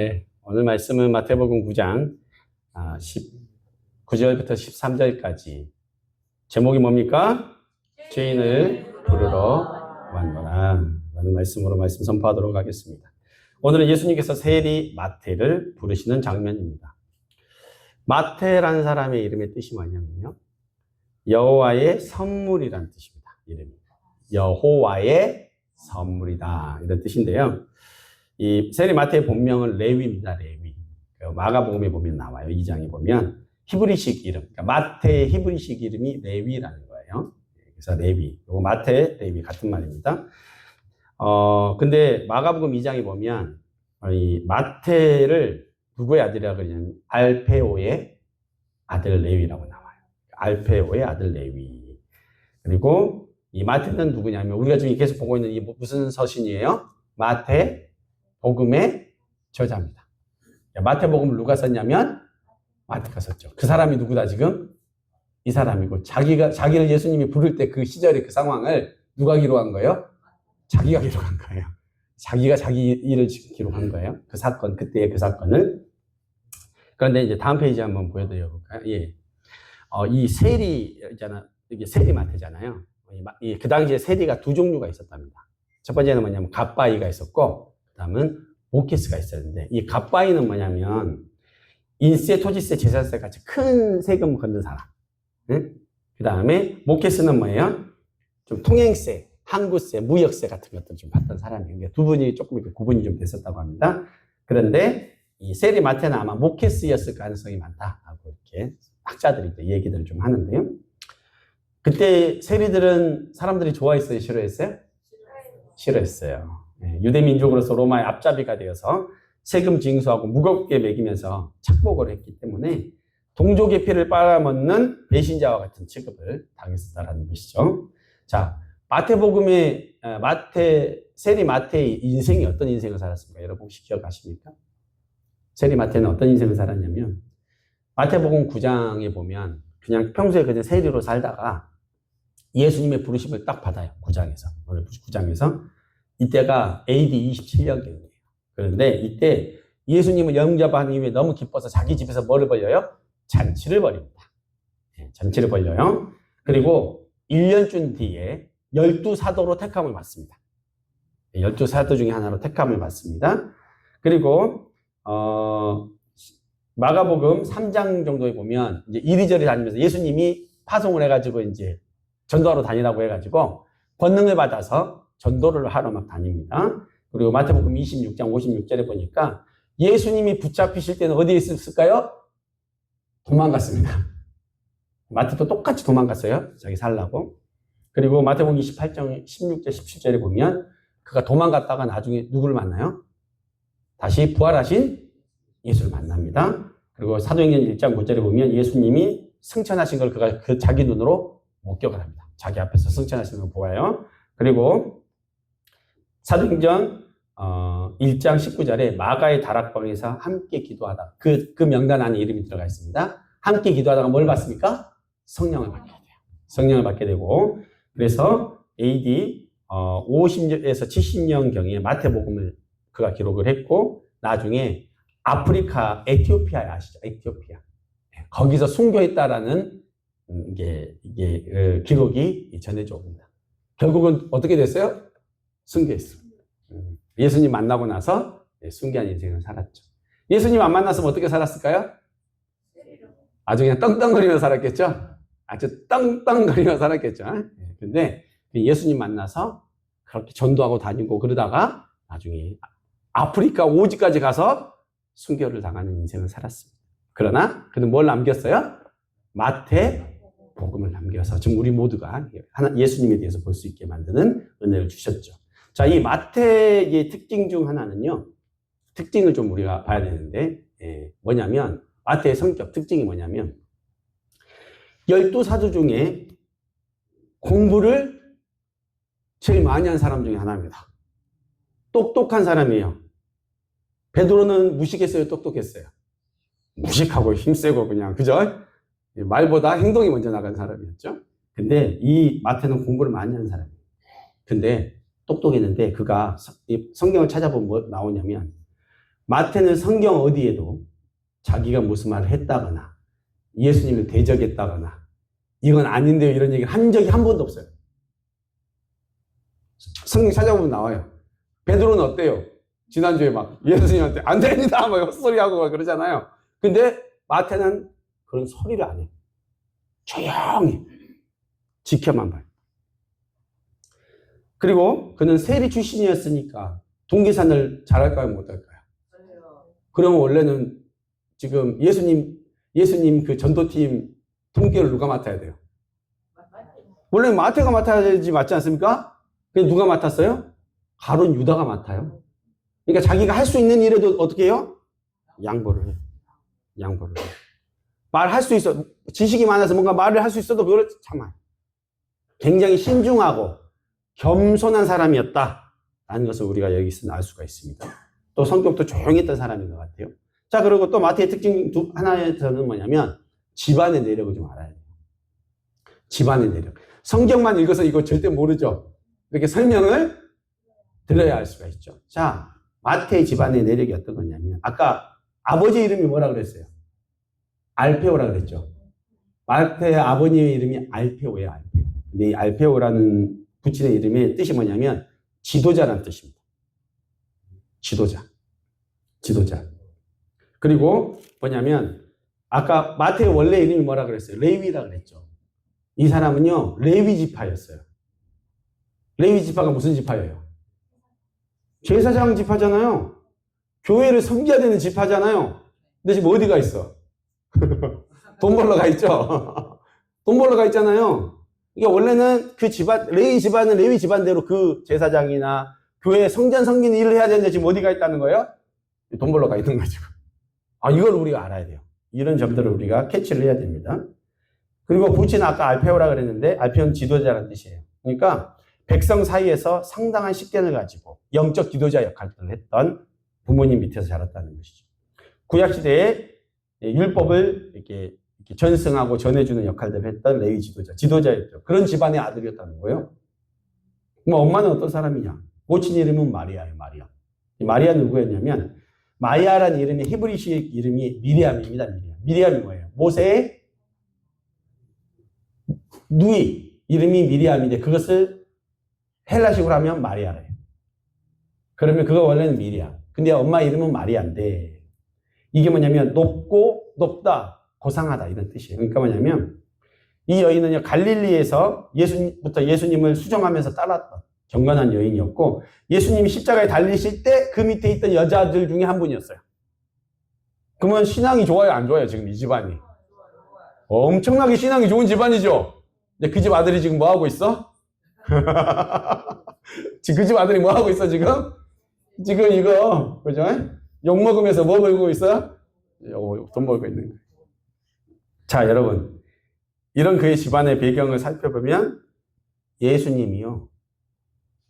네, 오늘 말씀은 마태복음 9장 19절부터 13절까지 제목이 뭡니까? 죄인을 부르러 왔노라 라는 말씀으로 말씀 선포하도록 하겠습니다. 오늘은 예수님께서 세리 마태를 부르시는 장면입니다. 마태라는 사람의 이름의 뜻이 뭐냐면요. 여호와의 선물이라는 뜻입니다. 이름이. 여호와의 선물이다. 이런 뜻인데요. 이 세리 마태의 본명은 레위입니다. 레위. 그 마가복음에 보면 나와요. 2장에 보면 히브리식 이름. 그러니까 마태의 히브리식 이름이 레위라는 거예요. 그래서 레위. 요거 마태, 레위 같은 말입니다. 어, 근데 마가복음 2장에 보면 이 마태를 누구의 아들이라고 그러냐면 알페오의 아들 레위라고 나와요. 알페오의 아들 레위. 그리고 이 마태는 누구냐면 우리가 지금 계속 보고 있는 이 무슨 서신이에요? 마태 복음의 저자입니다. 마태복음을 누가 썼냐면 마태가 썼죠. 그 사람이 누구다 지금? 이 사람이고 자기가 자기를 예수님이 부를 때 그 시절의 그 상황을 누가 기록한 거예요? 자기가 기록한 거예요. 자기가 자기 일을 기록한 거예요. 그 사건 그때의 그 사건을. 그런데 이제 다음 페이지 한번 보여드려 볼까요? 예. 어, 이 세리잖아. 이게 세리 마태잖아요. 이, 그 당시에 세리가 두 종류가 있었답니다. 첫 번째는 뭐냐면 갓바이가 있었고 다음은 모케스가 있었는데 이 갓바이는 뭐냐면 인세, 토지세, 재산세 같이 큰 세금 걷는 사람. 응? 그 다음에 모케스는 뭐예요? 좀 통행세, 항구세, 무역세 같은 것들을 좀 받던 사람이에요. 두 분이 조금 이렇게 구분이 좀 됐었다고 합니다. 그런데 이 세리 마테는 아마 모케스였을 가능성이 많다라고 이렇게 학자들이 또 얘기들을 좀 하는데요. 그때 세리들은 사람들이 좋아했어요, 싫어했어요? 싫어했어요. 네, 유대 민족으로서 로마의 앞잡이가 되어서 세금 징수하고 무겁게 매기면서 착복을 했기 때문에 동족의 피를 빨아먹는 배신자와 같은 취급을 당했었다는 것이죠. 자, 마태복음의 어, 마태 세리 마태의 인생이 어떤 인생을 살았습니까? 여러분 혹시 기억하십니까? 세리 마태는 어떤 인생을 살았냐면 마태복음 9장에 보면 그냥 평소에 그냥 세리로 살다가 예수님의 부르심을 딱 받아요. 9장에서. 오늘 9장에서. 이때가 AD 27년경이에요. 그런데 이때 예수님을 영접한 이후에 너무 기뻐서 자기 집에서 뭐를 벌려요? 잔치를 벌입니다. 네, 잔치를 벌려요. 그리고 1년쯤 뒤에 열두 사도로 택함을 받습니다. 열두 사도 중에 하나로 택함을 받습니다. 그리고 어, 마가복음 3장 정도에 보면 이제 이리저리 다니면서 예수님이 파송을 해가지고 이제 전도하러 다니라고 해가지고 권능을 받아서 전도를 하러 막 다닙니다. 그리고 마태복음 26장 56절에 보니까 예수님이 붙잡히실 때는 어디에 있었을까요? 도망갔습니다. 마태도 똑같이 도망갔어요. 자기 살라고. 그리고 마태복음 28장 16절 17절에 보면 그가 도망갔다가 나중에 누구를 만나요? 다시 부활하신 예수를 만납니다. 그리고 사도행전 1장 9절에 보면 예수님이 승천하신 걸 그가 그 자기 눈으로 목격을 합니다. 자기 앞에서 승천하시는 걸 보아요. 그리고 사도행전 어, 1장 19절에 마가의 다락방에서 함께 기도하다. 그, 그 명단 안에 이름이 들어가 있습니다. 함께 기도하다가 뭘 받습니까? 성령을 받게 돼요. 성령을 받게 되고, 그래서 AD 어, 50에서 70년경에 마태복음을 그가 기록을 했고, 나중에 아프리카 에티오피아에 아시죠? 에티오피아. 거기서 순교했다라는 음, 이게, 이게 그 기록이 전해져 옵니다. 결국은 어떻게 됐어요? 순교했습니다. 음, 예수님 만나고 나서 순교한 인생을 살았죠. 예수님 안 만났으면 어떻게 살았을까요? 아주 그냥 떵떵거리며 살았겠죠? 아주 떵떵거리며 살았겠죠? 예, 근데 예수님 만나서 그렇게 전도하고 다니고 그러다가 나중에 아프리카 오지까지 가서 순교를 당하는 인생을 살았습니다. 그러나 그는 뭘 남겼어요? 마태 복음을 남겨서 지금 우리 모두가 예수님에 대해서 볼 수 있게 만드는 은혜를 주셨죠. 자, 이 마태의 특징 중 하나는요. 특징을 좀 우리가 봐야 되는데 예, 뭐냐면 마태의 성격 특징이 뭐냐면 열두 사도 중에 공부를 제일 많이 한 사람 중에 하나입니다. 똑똑한 사람이에요. 베드로는 무식했어요, 똑똑했어요. 무식하고 힘세고 그냥 그죠? 말보다 행동이 먼저 나간 사람이었죠. 근데 이 마태는 공부를 많이 하는 사람이에요. 근데 똑똑했는데 그가 성경을 찾아보면 뭐 나오냐면 마태는 성경 어디에도 자기가 무슨 말을 했다거나 예수님을 대적했다거나 이건 아닌데요 이런 얘기를 한 적이 한 번도 없어요. 성경 찾아보면 나와요. 베드로는 어때요? 지난주에 막 예수님한테 안 됩니다 막 헛소리하고 막 그러잖아요. 근데 마태는 그런 소리를 안 해요. 조용히 지켜만 봐요. 그리고 그는 세리 출신이었으니까 동계산을 잘할까요 못할까요? 그러면 원래는 지금 예수님 예수님 그 전도팀 통계를 누가 맡아야 돼요? 원래 마태가 맡아야 되지 맞지 않습니까? 근데 누가 맡았어요? 가론 유다가 맡아요. 그러니까 자기가 할 수 있는 일에도 어떻게 해요? 양보를 해요. 양보를 해요. 말할 수 있어. 지식이 많아서 뭔가 말을 할 수 있어도 그걸 참아요. 굉장히 신중하고 겸손한 사람이었다. 라는 것을 우리가 여기서 알 수가 있습니다. 또 성격도 조용했던 사람인 것 같아요. 자, 그리고 또 마태의 특징 두, 하나에서는 뭐냐면 집안의 내력을 좀 알아야 돼요. 집안의 내력. 성경만 읽어서 이거 절대 모르죠. 이렇게 설명을 들어야 할 수가 있죠. 자, 마태의 집안의 내력이 어떤 거냐면, 아까 아버지 이름이 뭐라 그랬어요? 알페오라 그랬죠. 마태의 아버님의 이름이 알페오예요, 알페오. 근데 이 알페오라는 붙이는 이름의 뜻이 뭐냐면, 지도자라는 뜻입니다. 지도자. 지도자. 그리고 뭐냐면, 아까 마태의 원래 이름이 뭐라 그랬어요? 레위라 그랬죠. 이 사람은요, 레위 지파였어요. 레위 지파가 무슨 지파예요? 제사장 지파잖아요. 교회를 섬겨야 되는 지파잖아요. 근데 지금 어디 가 있어? 돈 벌러 가 있죠? 돈 벌러 가 있잖아요. 이게 원래는 그 집안, 레위 집안은 레위 집안대로 그 제사장이나 교회 성전 섬기는 일을 해야 되는데 지금 어디가 있다는 거예요? 돈 벌러 가 있는 거죠. 아, 이걸 우리가 알아야 돼요. 이런 점들을 우리가 캐치를 해야 됩니다. 그리고 부치는 아까 알페오라 그랬는데, 알페오는 지도자라는 뜻이에요. 그러니까 백성 사이에서 상당한 식견을 가지고 영적 지도자 역할을 했던 부모님 밑에서 자랐다는 것이죠. 구약 시대에 율법을 이렇게, 이렇게 전승하고 전해주는 역할들을 했던 레위 지도자, 지도자였죠. 그런 집안의 아들이었다는 거예요. 그럼 엄마는 어떤 사람이냐? 모친 이름은 마리아예요, 마리아. 이 마리아 누구였냐면, 마이아라는 이름이 히브리식 이름이 미리암입니다, 미리암. 미리암이 뭐예요? 모세의 누이 이름이 미리암인데 그것을 헬라식으로 하면 마리아래요. 그러면 그거 원래는 미리암. 근데 엄마 이름은 마리아인데 이게 뭐냐면 높고 높다, 고상하다 이런 뜻이에요. 그러니까 뭐냐면 이 여인은요 갈릴리에서 예수님부터 예수님을 수정하면서 따랐던 경건한 여인이었고 예수님이 십자가에 달리실 때 그 밑에 있던 여자들 중에 한 분이었어요. 그러면 신앙이 좋아요, 안 좋아요? 지금 이 집안이 엄청나게 신앙이 좋은 집안이죠. 근데 그 집 아들이 지금 뭐 하고 있어? 지금 그 집 아들이 뭐 하고 있어, 지금? 지금 이거, 그죠? 욕 먹으면서 뭐 벌고 있어? 요거 돈 벌고 있는 거예요. 자, 여러분. 이런 그의 집안의 배경을 살펴보면 예수님이요.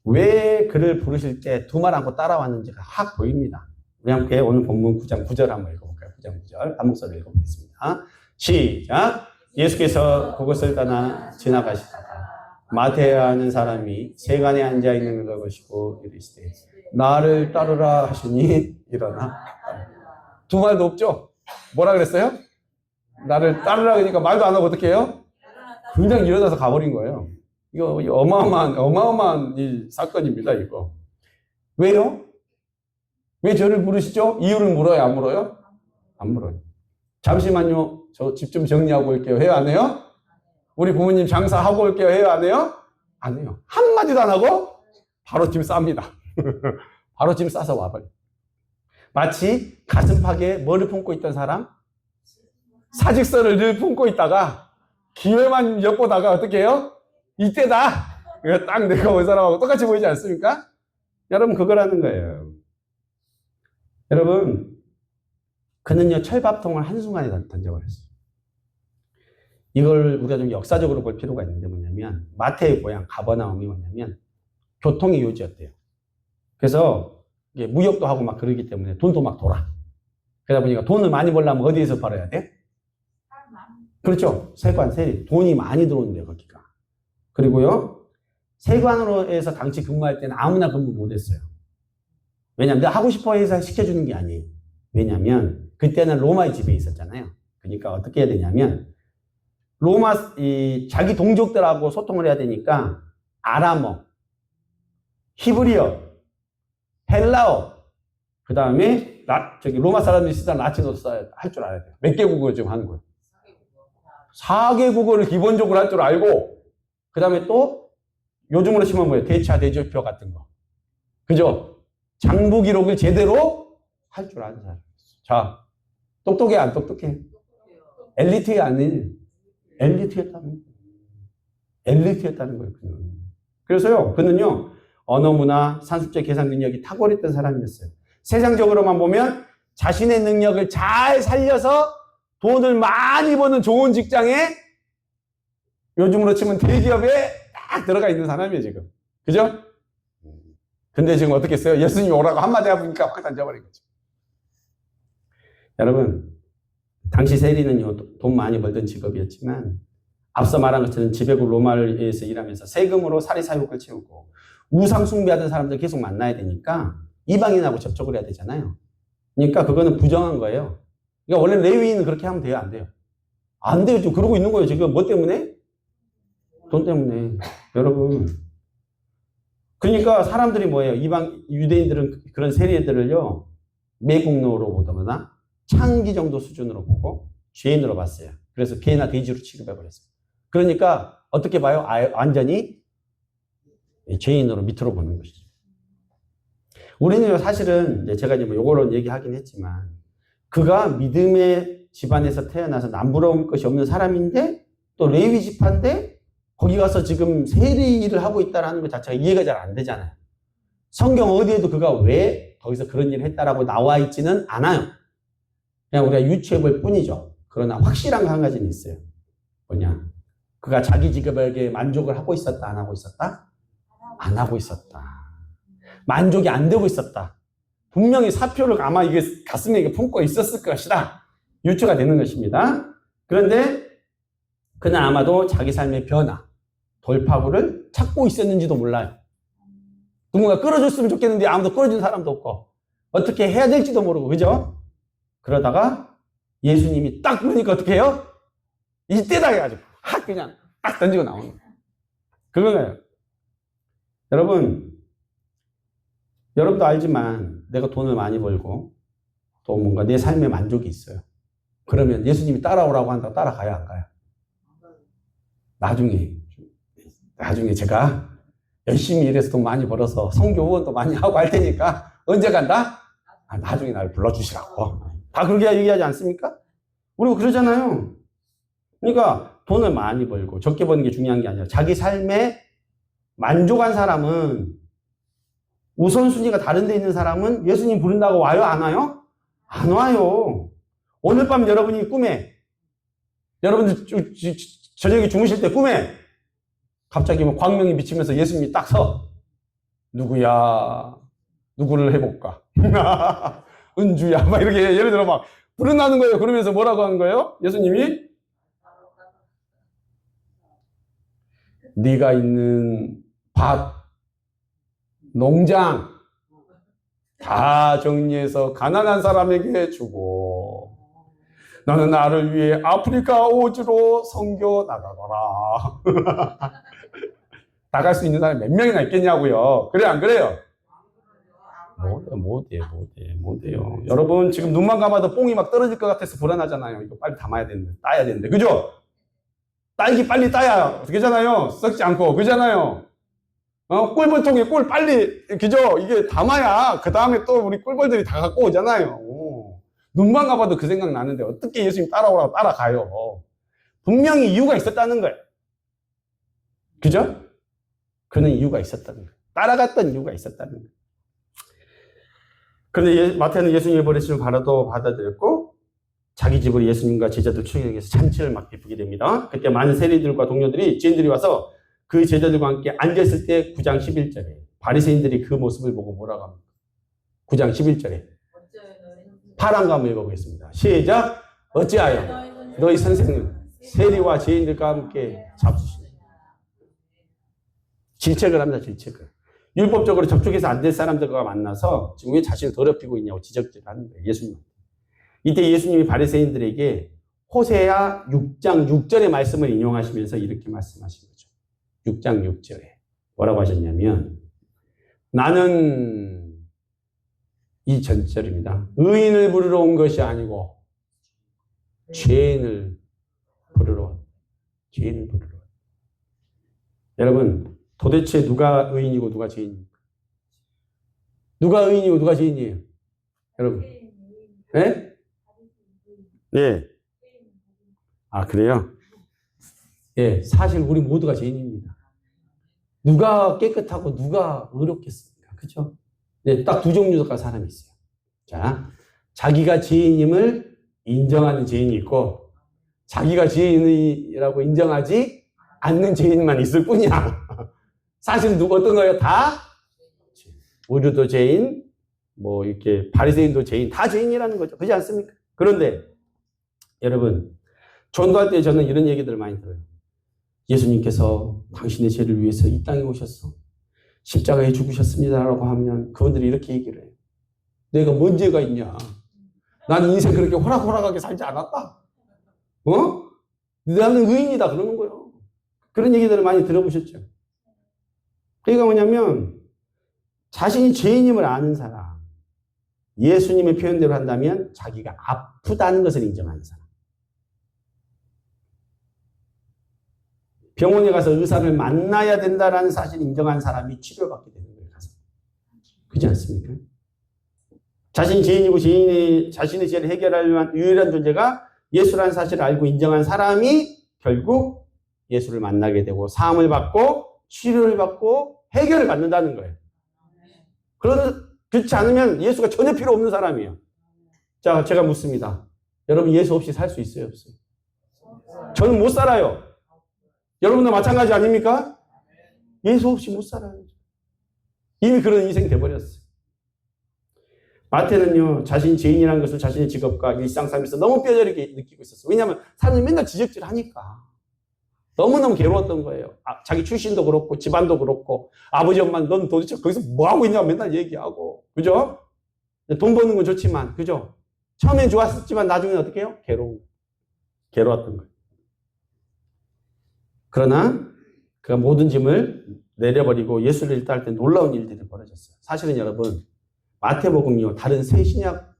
왜 그를 부르실 때 두 말 않고 따라왔는지가 확 보입니다. 우리 함께 오늘 본문 9장 9절 한번 읽어볼까요? 9장 9절. 한 목소리 읽어보겠습니다. 시작. 예수께서 그곳을 떠나 지나가시다가 마테아는 사람이 세간에 앉아 있는 걸 보시고 이르시되 나를 따르라 하시니 일어나 두 말도 없죠? 뭐라 그랬어요? 나를 따르라 그러니까 말도 안 하고 어떻게 해요? 그냥 일어나서 가버린 거예요. 이거 어마어마한 어마어마한 이 사건입니다. 이거 왜요? 왜 저를 부르시죠? 이유를 물어요? 안 물어요? 안 물어요. 잠시만요. 저 집 좀 정리하고 올게요. 해요? 안 해요? 우리 부모님 장사하고 올게요. 해요? 안 해요? 안 해요. 한마디도 안 하고 바로 짐 쌉니다. 바로 짐 싸서 와버려. 마치 가슴팍에 뭐를 품고 있던 사람? 사직서를 늘 품고 있다가 기회만 엿보다가 어떻게 해요? 이때다! 딱 내가 온 사람하고 똑같이 보이지 않습니까? 여러분, 그거라는 거예요. 여러분, 그는요, 철밥통을 한순간에 던- 던져버렸어요. 이걸 우리가 좀 역사적으로 볼 필요가 있는데 뭐냐면, 마태의 고향 가버나움이 뭐냐면, 교통의 요지였대요. 그래서, 무역도 하고 막 그러기 때문에 돈도 막 돌아. 그러다 보니까 돈을 많이 벌려면 어디에서 벌어야 돼? 그렇죠. 세관, 세리. 돈이 많이 들어오는데, 거기가. 그리고요, 세관으로 해서 당시 근무할 때는 아무나 근무 못 했어요. 왜냐면 내가 하고 싶어 해서 시켜주는 게 아니에요. 왜냐면 그때는 로마의 지배에 있었잖아요. 그러니까 어떻게 해야 되냐면 로마 이 자기 동족들하고 소통을 해야 되니까 아람어, 히브리어, 헬라어, 그 다음에 저기 로마 사람들이 쓰던 라틴어도 써야 할 줄 알아야 돼요. 몇 개국어를 지금 하는 거예요. 4개 국어를 기본적으로 할 줄 알고 그 다음에 또 요즘으로 치면 뭐예요? 대차 대조표 같은 거. 그죠? 장부 기록을 제대로 할 줄 아는 사람. 자, 똑똑해 안 똑똑해? 엘리트가 아니에요. 엘리트였다는. 엘리트였다는 거예요. 그는. 그래서요, 그는요, 언어 문화, 산술적 계산 능력이 탁월했던 사람이었어요. 세상적으로만 보면 자신의 능력을 잘 살려서 돈을 많이 버는 좋은 직장에 요즘으로 치면 대기업에 딱 들어가 있는 사람이에요, 지금. 그죠? 근데 지금 어떻게 했어요? 예수님이 오라고 한마디 해보니까 확 던져버린 거죠. 여러분, 당시 세리는요, 돈 많이 벌던 직업이었지만, 앞서 말한 것처럼 지배국 로마를 위해서 일하면서 세금으로 사리사욕을 채우고, 우상숭배하던 사람들 계속 만나야 되니까, 이방인하고 접촉을 해야 되잖아요. 그러니까 그거는 부정한 거예요. 그러니까 원래 레위인은 그렇게 하면 돼요, 안 돼요? 안 돼요. 지금 그러고 있는 거예요, 지금. 뭐 때문에? 돈 때문에. 여러분. 그러니까 사람들이 뭐예요? 이방, 유대인들은 그런 세리들을요, 매국노로 보거나 창기 정도 수준으로 보고 죄인으로 봤어요. 그래서 개나 돼지로 취급해 버렸어요. 그러니까 어떻게 봐요? 아, 완전히 죄인으로 밑으로 보는 것이죠. 우리는 사실은 제가 이제 뭐 요거로 얘기하긴 했지만 그가 믿음의 집안에서 태어나서 남부러운 것이 없는 사람인데 또 레위 집안인데 거기 가서 지금 세리 일을 하고 있다는 것 자체가 이해가 잘 안 되잖아요. 성경 어디에도 그가 왜 거기서 그런 일을 했다라고 나와 있지는 않아요. 그냥 우리가 유추해 볼 뿐이죠. 그러나 확실한 거 한 가지는 있어요. 뭐냐? 그가 자기 직업에게 만족을 하고 있었다, 안 하고 있었다? 안 하고 있었다. 만족이 안 되고 있었다. 분명히 사표를 아마 이게 가슴에 이게 품고 있었을 것이다. 유추가 되는 것입니다. 그런데 그는 아마도 자기 삶의 변화, 돌파구를 찾고 있었는지도 몰라요. 누군가 끌어줬으면 좋겠는데 아무도 끌어준 사람도 없고 어떻게 해야 될지도 모르고 그죠? 그러다가 예수님이 딱 그러니까 어떻게 해요? 이때다 해가지고 확 그냥 딱 던지고 나오는 거예요. 그거예요. 여러분 여러분도 알지만 내가 돈을 많이 벌고 또 뭔가 내 삶에 만족이 있어요. 그러면 예수님이 따라오라고 한다고 따라가야 안 가요? 나중에 나중에 제가 열심히 일해서 돈 많이 벌어서 성교 후원도 많이 하고 할 테니까 언제 간다? 아, 나중에 날 불러주시라고. 다 그렇게 얘기하지 않습니까? 우리가 그러잖아요. 그러니까 돈을 많이 벌고 적게 버는 게 중요한 게 아니라 자기 삶에 만족한 사람은 우선순위가 다른 데 있는 사람은 예수님 부른다고 와요? 안 와요? 안 와요. 오늘 밤 여러분이 꿈에 여러분들 저녁에 주무실 때 꿈에 갑자기 뭐 광명이 비치면서 예수님이 딱 서. 누구야? 누구를 해볼까? 은주야? 막 이렇게 예를 들어 막 불어나는 거예요. 그러면서 뭐라고 하는 거예요? 예수님이 네가 있는 밭, 농장 다 정리해서 가난한 사람에게 주고 너는 나를 위해 아프리카 오즈로 선교 나가거라. 나갈 수 있는 사람이 몇 명이나 있겠냐고요. 그래 안 그래요? 못해 못해 못해 못해요. 여러분 지금 눈만 감아도 뽕이 막 떨어질 것 같아서 불안하잖아요. 이거 빨리 담아야 되는데 따야 되는데 그죠? 딸기 빨리 따야 그잖아요. 썩지 않고 그잖아요. 어, 꿀벌통에 꿀 빨리, 그죠? 이게 담아야, 그 다음에 또 우리 꿀벌들이 다 갖고 오잖아요. 눈만 가봐도 그 생각 나는데, 어떻게 예수님 따라오라고 따라가요? 분명히 이유가 있었다는 거예요. 그죠? 그는 이유가 있었다는 거예요. 따라갔던 이유가 있었다는 거예요. 그런데 예, 마태는 예수님의 버리심을 바라도 받아들였고, 자기 집으로 예수님과 제자들 출격해서 잔치를 막 베푸게 됩니다. 그때 많은 세리들과 동료들이, 지인들이 와서 그 제자들과 함께 앉아있을 때 9장 11절에 바리새인들이 그 모습을 보고 뭐라고 합니까? 9장 11절에 파란 감을 읽어보겠습니다. 시작! 어찌하여 너희 선생은 세리와 죄인들과 함께 잡수시니 질책을 합니다. 질책을. 율법적으로 접촉해서 안 될 사람들과 만나서 지금 왜 자신을 더럽히고 있냐고 지적질하는 거예요. 예수님. 이때 예수님이 바리새인들에게 호세아 6장 6절의 말씀을 인용하시면서 이렇게 말씀하신 거죠. 6장 6절에 뭐라고 하셨냐면 나는 이 전절입니다. 의인을 부르러 온 것이 아니고 죄인을 부르러 왔- 죄인을 부르러 왔- 여러분 도대체 누가 의인이고 누가 죄인입니까? 누가 의인이고 누가 죄인이에요? 여러분 예? 예. 아 그래요? 예, 사실 우리 모두가 죄인입니다. 누가 깨끗하고 누가 의롭겠습니까? 그죠? 네, 딱 두 종류가 사람이 있어요. 자, 자기가 죄인임을 인정하는 죄인이 있고, 자기가 죄인이라고 인정하지 않는 죄인만 있을 뿐이야. 사실 누구 어떤 거예요? 다 우리도 죄인, 뭐 이렇게 바리새인도 죄인, 다 죄인이라는 거죠. 그렇지 않습니까? 그런데 여러분 전도할 때 저는 이런 얘기들을 많이 들어요. 예수님께서 당신의 죄를 위해서 이 땅에 오셨어. 십자가에 죽으셨습니다라고 하면 그분들이 이렇게 얘기를 해요. 내가 뭔 죄가 있냐? 나는 인생 그렇게 호락호락하게 살지 않았다. 어? 나는 의인이다 그러는 거예요. 그런 얘기들을 많이 들어보셨죠? 그러니까 뭐냐면 자신이 죄인임을 아는 사람, 예수님의 표현대로 한다면 자기가 아프다는 것을 인정하는 사람. 병원에 가서 의사를 만나야 된다라는 사실을 인정한 사람이 치료받게 되는 거예요. 그렇지 않습니까? 자신이 죄인이고 죄인이 자신의 죄를 해결할 유일한 존재가 예수라는 사실을 알고 인정한 사람이 결국 예수를 만나게 되고 사함을 받고 치료를 받고 해결을 받는다는 거예요. 그런 그렇지 않으면 예수가 전혀 필요 없는 사람이에요. 자, 제가 묻습니다. 여러분 예수 없이 살 수 있어요, 없어요? 저는 못 살아요. 여러분도 마찬가지 아닙니까? 예수 없이 못 살아요. 이미 그런 인생이 돼버렸어요. 마태는요, 자신이 죄인이라는 것을 자신의 직업과 일상 삶에서 너무 뼈저리게 느끼고 있었어요. 왜냐하면 사람이 맨날 지적질 하니까. 너무너무 괴로웠던 거예요. 아, 자기 출신도 그렇고, 집안도 그렇고, 아버지, 엄마, 넌 도대체 거기서 뭐 하고 있냐고 맨날 얘기하고. 그죠? 돈 버는 건 좋지만, 그죠? 처음엔 좋았었지만 나중에 어떻게 해요? 괴로운. 괴로웠던 거예요. 그러나 그가 모든 짐을 내려버리고 예수를 일따할 때 놀라운 일들이 벌어졌어요. 사실은 여러분 마태복음이요 다른 새 신약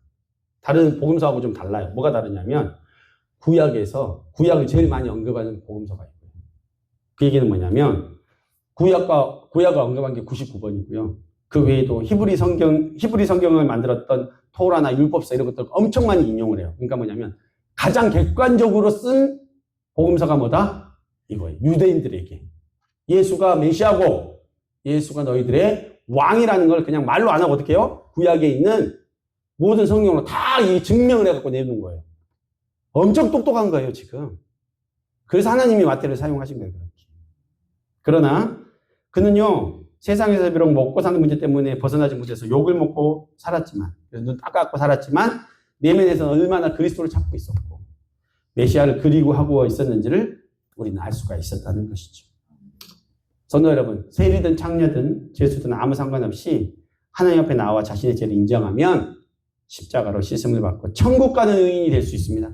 다른 복음서하고 좀 달라요. 뭐가 다르냐면 구약에서 구약을 제일 많이 언급하는 복음서가 있고요. 그 얘기는 뭐냐면 구약과 구약을 언급한 게 99번이고요. 그 외에도 히브리 성경 히브리 성경을 만들었던 토라나 율법서 이런 것들 엄청 많이 인용을 해요. 그러니까 뭐냐면 가장 객관적으로 쓴 복음서가 뭐다? 이거예요. 유대인들에게. 예수가 메시아고 예수가 너희들의 왕이라는 걸 그냥 말로 안 하고 어떻게 해요? 구약에 있는 모든 성경으로 다 이 증명을 해갖고 내놓은 거예요. 엄청 똑똑한 거예요, 지금. 그래서 하나님이 마태를 사용하신 거예요, 그렇게. 그러나 그는요, 세상에서 비록 먹고 사는 문제 때문에 벗어나지 못해서 욕을 먹고 살았지만, 눈 따갑고 살았지만, 내면에서는 얼마나 그리스도를 찾고 있었고, 메시아를 그리고 하고 있었는지를 우리는 알 수가 있었다는 것이죠. 성도 여러분, 세리든 창녀든 죄수든 아무 상관없이 하나님 앞에 나와 자신의 죄를 인정하면 십자가로 씻음을 받고 천국 가는 의인이 될 수 있습니다.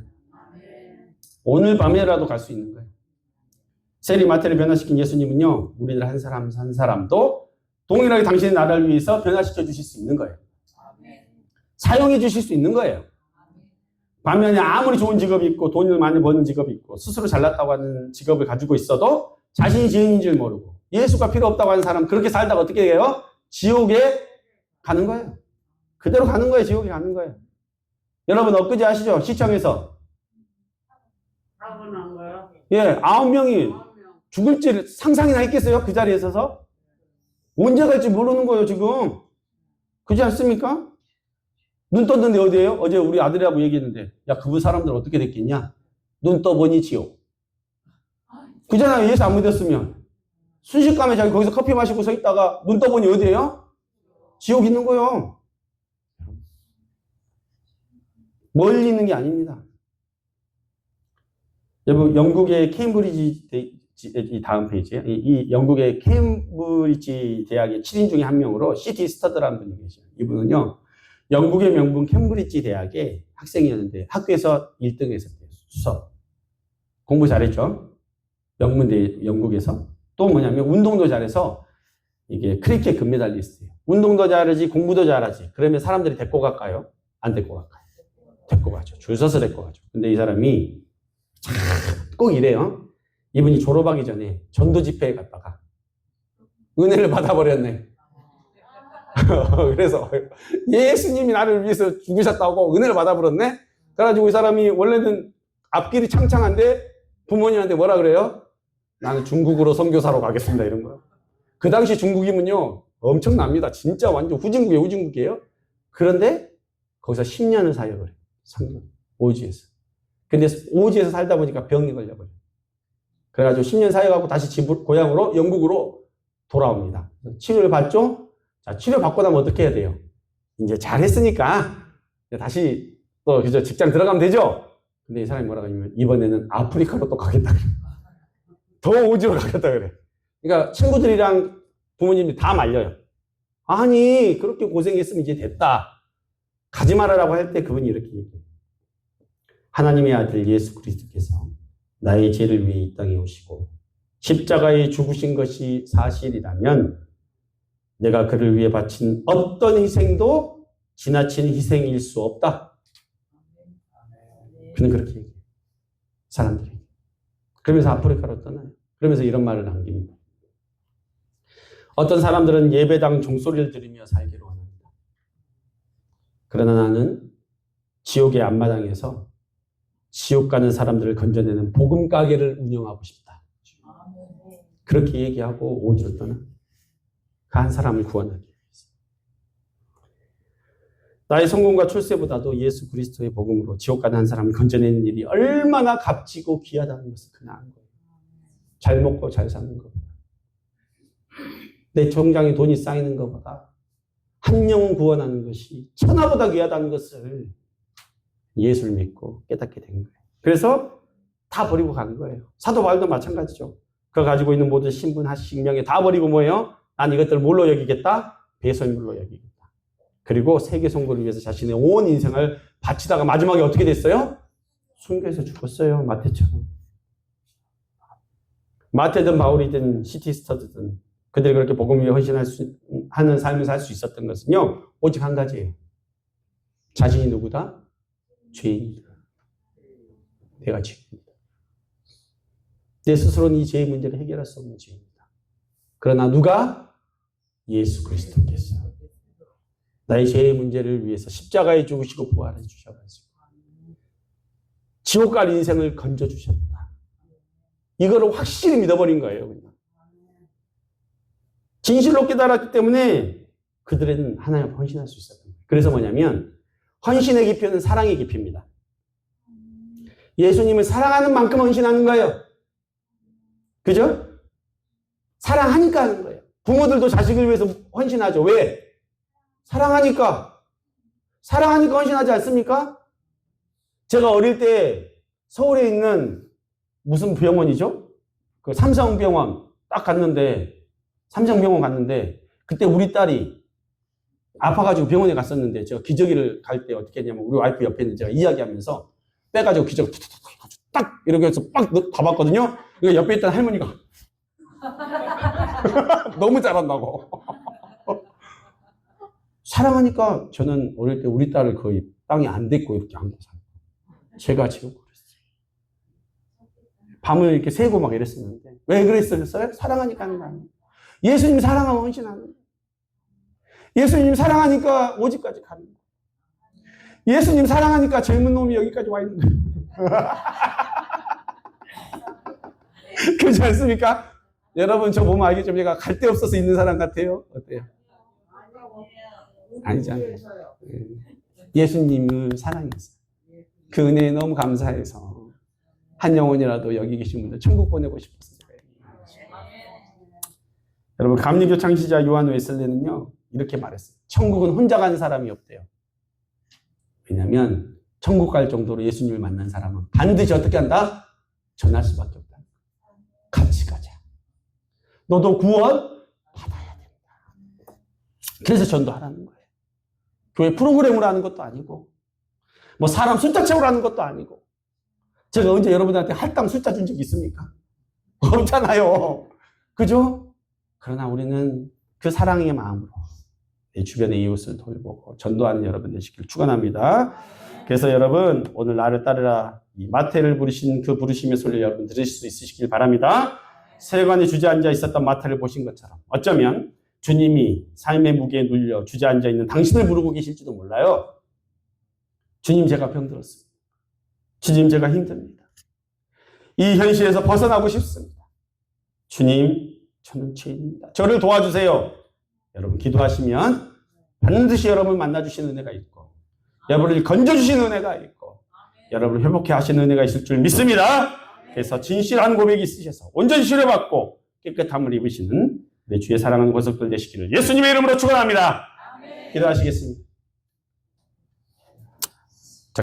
오늘 밤에라도 갈 수 있는 거예요. 세리 마태를 변화시킨 예수님은요, 우리들 한 사람 한 사람도 동일하게 당신의 나라를 위해서 변화시켜 주실 수 있는 거예요. 사용해 주실 수 있는 거예요. 반면에 아무리 좋은 직업이 있고 돈을 많이 버는 직업이 있고 스스로 잘났다고 하는 직업을 가지고 있어도 자신이 죄인인 줄 모르고 예수가 필요 없다고 하는 사람 그렇게 살다가 어떻게 해요? 지옥에 가는 거예요. 그대로 가는 거예요. 지옥에 가는 거예요. 여러분 엊그제 아시죠? 시청에서? 예 아홉 명이. 죽을지 상상이나 했겠어요? 그 자리에 서서 언제 갈지 모르는 거예요. 지금 그렇지 않습니까? 눈 떴는데 어디에요? 어제 우리 아들하고 얘기했는데 야 그분 사람들 어떻게 됐겠냐? 눈 떠보니 지옥. 그잖아요. 예수 안 믿었으면 순식간에 자기 거기서 커피 마시고 서 있다가 눈 떠보니 어디에요? 지옥 있는 거요. 멀리 있는 게 아닙니다. 여러분 영국의 케임브리지 대- 이 다음 페이지에 이, 이 영국의 캠브리지 대학의 7인 중에 한 명으로 시티 스터드라는 분이 계셔요. 이분은요. 영국의 명분 캠브리지 대학의 학생이었는데 학교에서 1등 했었대요. 수석. 공부 잘했죠. 영문대 영국에서 또 뭐냐면 운동도 잘해서 이게 크리켓 금메달리스트예요. 운동도 잘하지 공부도 잘하지. 그러면 사람들이 데리고 갈까요? 안 데리고 갈까요? 데리고 가죠. 줄 서서 데리고 가죠. 근데 이 사람이 참꼭 이래요. 이분이 졸업하기 전에 전도 집회에 갔다가 은혜를 받아버렸네. 그래서 예수님이 나를 위해서 죽으셨다고 은혜를 받아버렸네. 그래가지고 이 사람이 원래는 앞길이 창창한데 부모님한테 뭐라 그래요? 나는 중국으로 선교사로 가겠습니다 이런 거요. 그 당시 중국이면요 엄청납니다. 진짜 완전 후진국이에요 후진국이에요. 그런데 거기서 10년을 사역을 해요. 상경 오지에서. 근데 오지에서 살다 보니까 병이 걸려버려요. 그래가지고 10년 사역하고 다시 집 고향으로 영국으로 돌아옵니다. 치료를 받죠. 자 치료 받고 나면 어떻게 해야 돼요? 이제 잘했으니까 다시 또 그죠 직장 들어가면 되죠. 근데 이 사람이 뭐라고 하냐면 이번에는 아프리카로 또 가겠다 그래. 더 오지로 가겠다 그래. 그러니까 친구들이랑 부모님이 다 말려요. 아니 그렇게 고생했으면 이제 됐다. 가지 말아라고 할 때 그분이 이렇게 얘기해요. 하나님의 아들 예수 그리스도께서 나의 죄를 위해 이 땅에 오시고 십자가에 죽으신 것이 사실이라면 내가 그를 위해 바친 어떤 희생도 지나친 희생일 수 없다. 그는 그렇게 얘기해요. 사람들이. 그러면서 아프리카로 떠나요. 그러면서 이런 말을 남깁니다. 어떤 사람들은 예배당 종소리를 들으며 살기로 합니다. 그러나 나는 지옥의 앞마당에서 지옥 가는 사람들을 건져내는 복음 가게를 운영하고 싶다. 그렇게 얘기하고 오지로 떠나. 그한 사람을 구원하기 위해서. 나의 성공과 출세보다도 예수 그리스도의 복음으로 지옥 가는 한 사람을 건져내는 일이 얼마나 값지고 귀하다는 것을 안 거예요. 잘 먹고 잘 사는 것보다. 내 통장에 돈이 쌓이는 것보다 한 영혼 구원하는 것이 천하보다 귀하다는 것을 예수를 믿고 깨닫게 된 거예요. 그래서 다 버리고 간 거예요. 사도 바울도 마찬가지죠. 그 가지고 있는 모든 신분, 하식, 명예 다 버리고 뭐예요? 난 이것들을 뭘로 여기겠다? 배설물로 여기겠다. 그리고 세계 선거를 위해서 자신의 온 인생을 바치다가 마지막에 어떻게 됐어요? 순교해서 죽었어요. 마태처럼. 마태든 바울이든 시티스터든 그들이 그렇게 복음 위에 헌신할 수, 하는 삶을 살 수 있었던 것은요, 오직 한 가지예요. 자신이 누구다? 죄인이다. 내가 죄인이다. 내 스스로는 이 죄의 문제를 해결할 수 없는 죄인이다. 그러나 누가? 예수 그리스도께서 나의 죄의 문제를 위해서 십자가에 죽으시고 부활해 주셔가지고 지옥 갈 인생을 건져 주셨다. 이거를 확실히 믿어버린 거예요. 그냥. 진실로 깨달았기 때문에 그들은 하나님 헌신할 수 있었던 거예요. 그래서 뭐냐면 헌신의 기표는 사랑의 기표입니다. 예수님을 사랑하는 만큼 헌신하는 거예요. 그죠? 사랑하니까 하는 거예요. 부모들도 자식을 위해서 헌신하죠. 왜? 사랑하니까. 사랑하니까 헌신하지 않습니까? 제가 어릴 때 서울에 있는 무슨 병원이죠? 그 삼성병원 딱 갔는데, 삼성병원 갔는데, 그때 우리 딸이 아파가지고 병원에 갔었는데, 제가 기저귀를 갈 때 어떻게 했냐면, 우리 와이프 옆에 있는 제가 이야기하면서 빼가지고 기저귀 딱 이렇게 해서 빡 가봤거든요. 그 옆에 있던 할머니가 너무 잘한다고. 사랑하니까 저는 어릴 때 우리 딸을 거의 땅에 안 댔고 이렇게 안고 살고. 제가 지금 그랬어요. 밤을 이렇게 새고 막 이랬었는데. 왜 그랬어요? 사랑하니까 하는 거 아니에요. 예수님 사랑하면 헌신하는 거예요. 예수님 사랑하니까 오직까지 가는 거예요. 예수님 사랑하니까 젊은 놈이 여기까지 와 있는 거예요. 그렇지 않습니까? 여러분 저 보면 알겠죠? 제가 갈 데 없어서 있는 사람 같아요? 어때요? 아니잖아요. 예. 예수님을 사랑해서 그 은혜에 너무 감사해서 한 영혼이라도 여기 계신 분들 천국 보내고 싶어서 제가 여러분 감리교 창시자 요한 웨슬레는요 이렇게 말했어요. 천국은 혼자 가는 사람이 없대요. 왜냐하면 천국 갈 정도로 예수님을 만난 사람은 반드시 어떻게 한다? 전할 수밖에 가. 너도 구원 받아야 된다. 그래서 전도하라는 거예요. 교회 프로그램으로 하는 것도 아니고, 뭐 사람 숫자 채우러 하는 것도 아니고, 제가 언제 여러분들한테 할당 숫자 준 적 있습니까? 없잖아요. 그죠? 그러나 우리는 그 사랑의 마음으로 내 주변의 이웃을 돌보고 전도하는 여러분 되시길 축원합니다. 그래서 여러분 오늘 나를 따르라 이 마태를 부르신 그 부르심의 소리를 여러분 들으실 수 있으시길 바랍니다. 세관에 주저앉아 있었던 마태를 보신 것처럼 어쩌면 주님이 삶의 무게에 눌려 주저앉아 있는 당신을 부르고 계실지도 몰라요. 주님 제가 병들었습니다. 주님 제가 힘듭니다. 이 현실에서 벗어나고 싶습니다. 주님 저는 죄인입니다. 저를 도와주세요. 여러분 기도하시면 반드시 여러분 만나주시는 은혜가 있고 여러분을 건져주시는 은혜가 있고 여러분을 회복해 하시는 은혜가 있을 줄 믿습니다. 그래서 진실한 고백이 있으셔서 온전히 치료받고 깨끗함을 입으시는 우리 주의 사랑하는 권속들 되시기를 예수님의 이름으로 축원합니다. 기도하시겠습니다.